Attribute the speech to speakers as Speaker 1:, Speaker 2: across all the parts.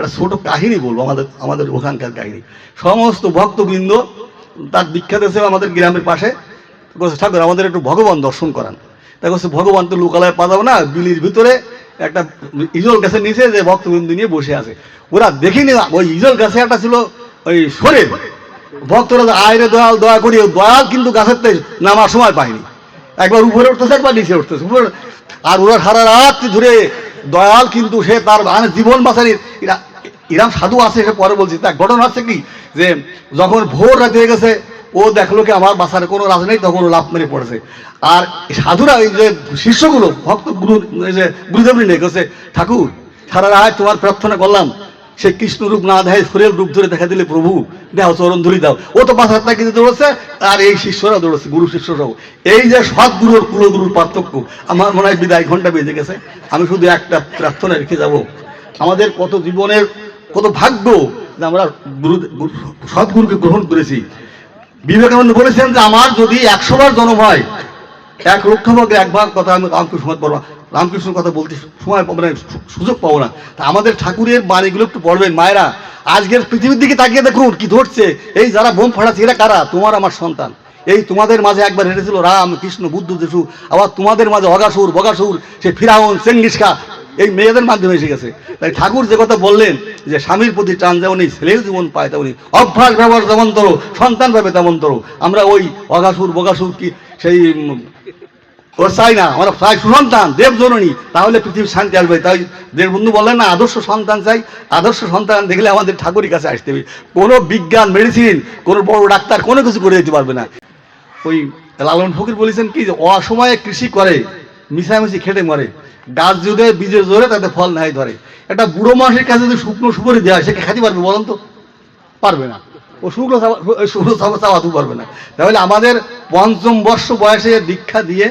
Speaker 1: একটা ছোট কাহিনী বলব, আমাদের আমাদের ওখানকার কাহিনী। সমস্ত ভক্তবৃন্দ, তার বিখ্যাত হিসেবে আমাদের গ্রামের পাশে ঠাকুর, আমাদের একটু ভগবান দর্শন করান। তা বলছে, ভগবান তো লোকালয়ে পাঠাবো না, বিলির ভিতরে একটা ইজল গাছের নিচে যে ভক্তবৃন্দ নিয়ে বসে আছে। ওরা দেখিনি ওই ইজল গাছে একটা ছিল ওই শরীর। ভক্তরা আয়রে দয়াল, দয়া করি দয়াল কিন্তু গাছের নামার সময় পায়নি। একবার উপরে উঠতেছে, একবার নিচে উঠতেছে। উপরে আর ওরা সারা রাত ধরে দয়াল কিন্তু সে তার মানে জীবন বাঁচানি, এরা ইরাম সাধু আছে, সে পরে বলছি তার ঘটনা হচ্ছে কি? যে যখন ভোর রাতে হয়ে গেছে, ও দেখল কি আমার বাসার কোনো রাজ নেই, তখন লাভ মেরে পড়েছে। আর সাধুরা এই যে শিষ্যগুলো ভক্ত গুরু যে গুরুদেবনী নেই গেছে, ঠাকুর, সারা রাত তোমার প্রার্থনা করলাম। সে কৃষ্ণ রূপ না দেয় সুরের রূপ ধরে দেখা দিলে প্রভু, দেহ চরণ ধরি দাও। ও তো বাসার তাকে দৌড়ছে আর এই শিষ্যরা দৌড়ছে গুরু শিষ্যরাও এই যে সৎ গুরুর কুলগুরুর পার্থক্য, আমার মনে হয় বিদায় ঘণ্টা বেজে গেছে। আমি শুধু একটা প্রার্থনা রেখে যাব। আমাদের কত জীবনের কত ভাগ্য যে আমরা গুরু গুরু- সদ্গুরুকে গ্রহণ করেছি। বিবেকানন্দ বলেছেন যে আমার যদি একশো বার জন্ম হয়, এক লক্ষ ভাগে এক ভাগ কথা আমি রামকৃষ্ণ বলব রামকৃষ্ণর কথা বলতে সময় পাবো না সুযোগ পাবো না। তা আমাদের ঠাকুরের বাণীগুলো একটু পড়বেন। মায়েরা, আজকের পৃথিবীর দিকে তাকিয়ে দেখুন কি ধরছে। এই যারা বোম ফাটাচ্ছে, এরা কারা? তোমার আমার সন্তান। এই তোমাদের মাঝে একবার হেঁটেছিল রাম, কৃষ্ণ, বুদ্ধ, যিশু। আবার তোমাদের মাঝে অগাসুর, বগাসুর, সে ফিরাউন, চেঙ্গিসখা। এই মেয়েদের মাধ্যমে এসে গেছে। তাই ঠাকুর যে কথা বললেন যে স্বামীর প্রতি টান যেমন এই ছেলের জীবন পায় তেমনই অভ্যাস ব্যবহার যেমন তরো সন্তান পাবে তেমন তরো আমরা ওই অগাসুর বগাসুর কি সেই উম, ও চাই না আমরা চাই সুসন্তান দেব জননী তাহলে পৃথিবীর শান্তি আসবে। তাই দেব বন্ধু বললেন না আদর্শ সন্তান চাই আদর্শ সন্তান দেখলে আমাদের ঠাকুরের কাছে আসতে হবে। কোনো বিজ্ঞান মেডিসিন কোনো বড় ডাক্তার কোনো কিছু করে দিতে পারবে না। ওই লালন ফকির বলেছেন কি যে অসময়ে কৃষি করে মিশামিশি খেটে মরে। গাছ যদি বীজের জোরে তাতে ফল নাই ধরে। একটা বুড়ো মাসের কাছে যদি শুকনো সুপারি দেওয়া হয়, সে খাতে পারবে বলেন তো? পারবে না। ও শুকনো শুকনো চাওয়া চাওয়াতেও পারবে না। তাহলে আমাদের পঞ্চম বর্ষ বয়সে দীক্ষা দিয়ে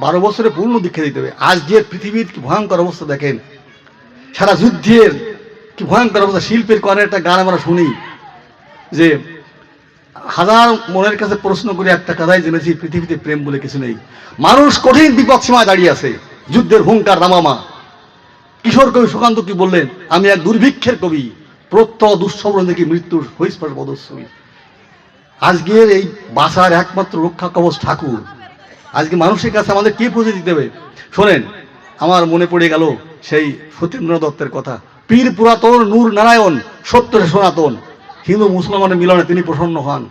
Speaker 1: বারো বছরে পূর্ণ দীক্ষা দিতে হবে। আজ আজকের পৃথিবীর কি ভয়ঙ্কর অবস্থা দেখেন। সারা যুদ্ধের কি ভয়ঙ্কর অবস্থা। শিল্পের করে একটা গান আমরা শুনি, যে হাজার মনের কাছে প্রশ্ন করে, একটা কথাই জেনেছি, পৃথিবীতে প্রেম বলে কিছু নেই। মানুষ কঠিন বিপদ সীমায় দাঁড়িয়ে আছে। যুদ্ধের হুঙ্কার রামামা। কিশোর কবি সুকান্ত কি বললেন? আমি এক দুর্ভিক্ষের কবি, প্রত্যহ দুঃস্বপ্ন দেখি মৃত্যুর হইস্পর্শ পদস্বী আজকের এই বাসার একমাত্র রক্ষা কবচ ঠাকুর। আজকে মানুষের কাছে আমাদের কি পৌঁছে দিতে হবে? শোনেন, আমার মনে পড়ে গেল সেই সতীন্দ্র দত্তের কথা। পীর পুরাতন নূর নারায়ণ সত্য সনাতন। হিন্দু মুসলমানের মিলনে তিনি প্রসন্ন হন।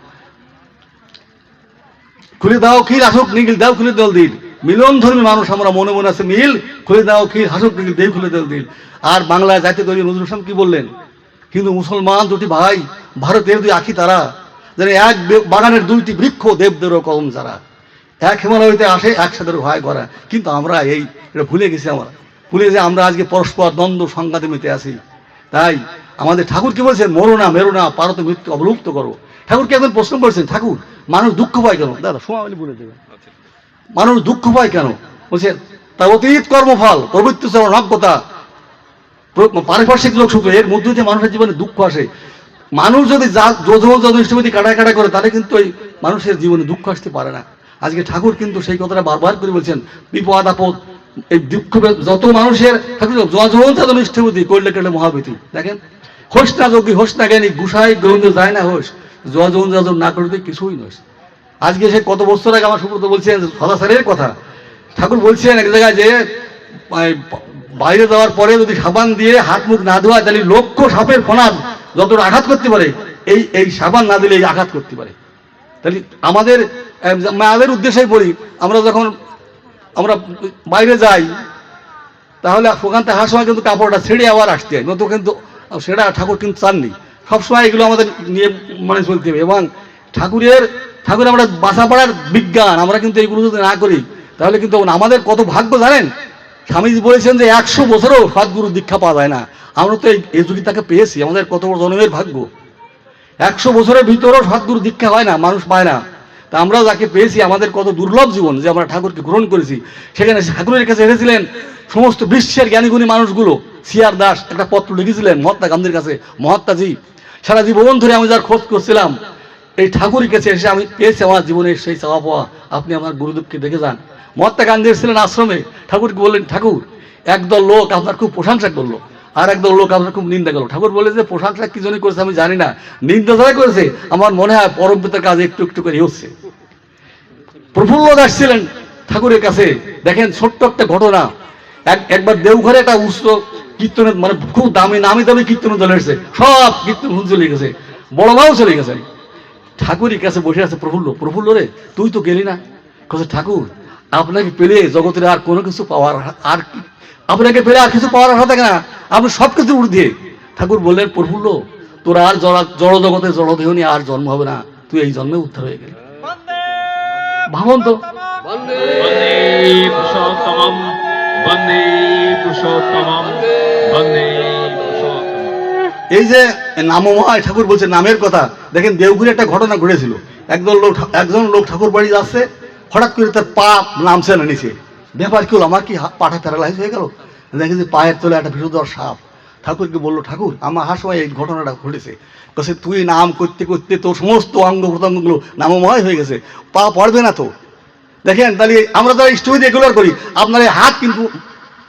Speaker 1: খুলে দাও ক্ষীর আসুক নিগিল দাও খুলে দেল দিল। মিলন ধর্মী মানুষ আমরা মনে মনে আছে, মিল খুলে দাও ক্ষীর হাসুক দেও খুলে দেল দিল আর বাংলায় জাতীয় কবি নজরুল ইসলাম কি বললেন? হিন্দু মুসলমান দুটি ভাই, ভারতের দুই আখি তারা, যেন এক বাগানের দুইটি বৃক্ষ দেবদেরও কলম যারা। এক হিমালয় হইতে আসে, একসাথে ভয় করা কিন্তু আমরা এই, এটা ভুলে গেছি আমরা। ভুলে যে আমরা আজকে পরস্পর দ্বন্দ্ব সংঘাতে মেতে আছি। তাই আমাদের ঠাকুর কি বলছেন? মরো না মেরো না পারত মৃত্যু অবলুপ্ত করো। ঠাকুরকে একজন প্রশ্ন করেছেন, ঠাকুর, মানুষ দুঃখ পায় কেন? দাদা, সময় বলে দেবে মানুষ দুঃখ পায় কেন? বলছে, তার অতীত কর্মফল, প্রবৃত্তি নগ্যতা পারিপার্শ্বিক লোক সুখ এর মধ্যে দিয়ে মানুষের জীবনে দুঃখ আসে। মানুষ যদি যা যোজন যদৃষ্টপতি কাটা করে, তাহলে কিন্তু এই মানুষের জীবনে দুঃখ আসতে পারে না। আজকে ঠাকুর কিন্তু সেই কথাটা বারবার করে বলছেন, বিপদ, আপদ, এই দুঃখ যত মানুষের ঠাকুর করলে কেটে মহাবিতি। দেখেন, হোস না যোগী, হোস না জ্ঞানী, গুসাই, গোবিন্দ যায় না হোস। যজন যজন না করতে কিছুই নয়। আজকে সে কত বছর আগে আমার সুব্রত বলছেন সদাচারের কথা। ঠাকুর বলছেন এক জায়গায় যে বাইরে যাওয়ার পরে যদি সাবান দিয়ে হাত মুখ না ধোয়া, তাহলে লক্ষ সাপের ফোনার যতটা আঘাত করতে পারে, এই এই সাবান না দিলে এই আঘাত করতে পারে। তাহলে আমাদের মায়েদের উদ্দেশ্যেই বলি, আমরা যখন আমরা বাইরে যাই, তাহলে ওখান থেকে সময় কিন্তু কাপড়টা ছেড়ে আবার আসতে হয় নতুন কিন্তু সেটা ঠাকুর কিন্তু চাননি। সবসময় এগুলো আমাদের নিয়ে মানে চলতে হবে এবং ঠাকুরের ঠাকুর, আমরা বাসা পাড়ার বিজ্ঞান, আমরা কিন্তু এইগুলো যদি না করি। তাহলে কিন্তু আমাদের কত ভাগ্য জানেন? স্বামীজি বলেছেন যে একশো বছরও সদ্গুরু দীক্ষা পাওয়া যায় না। আমরা তো এই যুগিতাকে পেয়েছি, আমাদের কত বড় জন্মের ভাগ্য। একশো বছরের ভিতরেও সদ্গুরু দীক্ষা হয় না, মানুষ পায় না। তা আমরা যাকে পেয়েছি, আমাদের কত দুর্লভ জীবন যে আমরা ঠাকুরকে গ্রহণ করেছি। সেখানে ঠাকুরের কাছে এসেছিলেন সমস্ত বিশ্বের জ্ঞানীগুণী মানুষগুলো। সিআর দাস একটা পত্র লিখেছিলেন মহাত্মা গান্ধীর কাছে, মহাত্মাজি, সারা জীবন ধরে আমি যার খোঁজ করছিলাম। এই ঠাকুরের কাছে এসে আমি পেয়েছি আমার জীবনের সেই চাওয়া পাওয়া আপনি আমার গুরুদেবকে দেখে যান। মহাত্মা গান্ধী এসেছিলেন আশ্রমে। ঠাকুরকে বললেন, ঠাকুর, একদল লোক আপনার খুব প্রশংসা করল। আর একদল লোক আমরা খুব নিন্দা করল। ঠাকুর বলে যে প্রশংসা কি জন্য করেছে আমি জানি না। নিন্দা যারা করেছে, আমার মনে হয় পরম পিতার কাজ একটু একটু করে হচ্ছে। প্রফুল্ল দাস ছিলেন ঠাকুরের কাছে। দেখেন, ছোট্ট একটা ঘটনা। এক, একবার দেওঘরে একটা উৎস কীর্তনের মানে খুব দামি, নামি দামি কীর্তন চলে এসেছে। সব কীর্তন চলে গেছে। বড় মাও চলে গেছেন। ঠাকুরের কাছে বসে আছে প্রফুল্ল। প্রফুল্ল রে তুই তো গেলি না। কাছে ঠাকুর আপনাকে পেলে জগতের আর কোনো কিছু পাওয়ার আর আপনাকে পেলে আর কিছু পাওয়ার আশা থাকে না। আপনি সব কিছু ঊর্ধ্বে ঠাকুর বললেন প্রফুল্ল তোর আর জড় জগতে জড়দেহ নিয়ে আর জন্ম হবে না। তুই এই জন্মে উদ্ধার হয়ে গেলি। ভাবন তো
Speaker 2: বন্দে পুষোত্তম বন্দে পুষোত্তম বন্দে
Speaker 1: এই যে নামময় ঠাকুর বলছে, নামের কথা, দেখেন দেওঘুরে একটা ঘটনা ঘটেছিল। একদল লোক একজন লোক ঠাকুর বাড়ি যাচ্ছে, হঠাৎ করে তার পা নামছে না নিচে। ব্যাপার কি হলো? আমার কি পাটা প্যারালাইজ হয়ে গেল? দেখে যে পায়ের তলে একটা বিষধর সাপ। ঠাকুরকে বলল, ঠাকুর, আমার হার সময় এই ঘটনাটা ঘটেছে। কাছে তুই নাম করতে করতে তোর সমস্ত অঙ্গ প্রত্যঙ্গগুলো নামময় হয়ে গেছে। পা পড়বে না তো। দেখেন, তাহলে আমরা যারা স্টোরি রেগুলার করি। আপনার এই হাত কিন্তু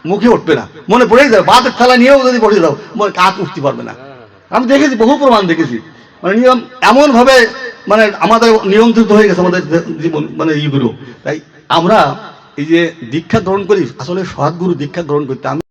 Speaker 1: মুখে উঠবে না। মনে পড়েই যাবে। ভাতের থালা নিয়েও যদি পড়ে যাও, মনে কাজ উঠতে পারবে না। আমি দেখেছি, বহু প্রমাণ দেখেছি। মানে নিয়ম, এমনভাবে মানে আমাদের নিয়ন্ত্রিত হয়ে গেছে আমাদের জীবন মানে ইগুলো তাই আমরা এই যে দীক্ষা গ্রহণ করি, আসলে সহাগুরু দীক্ষা গ্রহণ করতে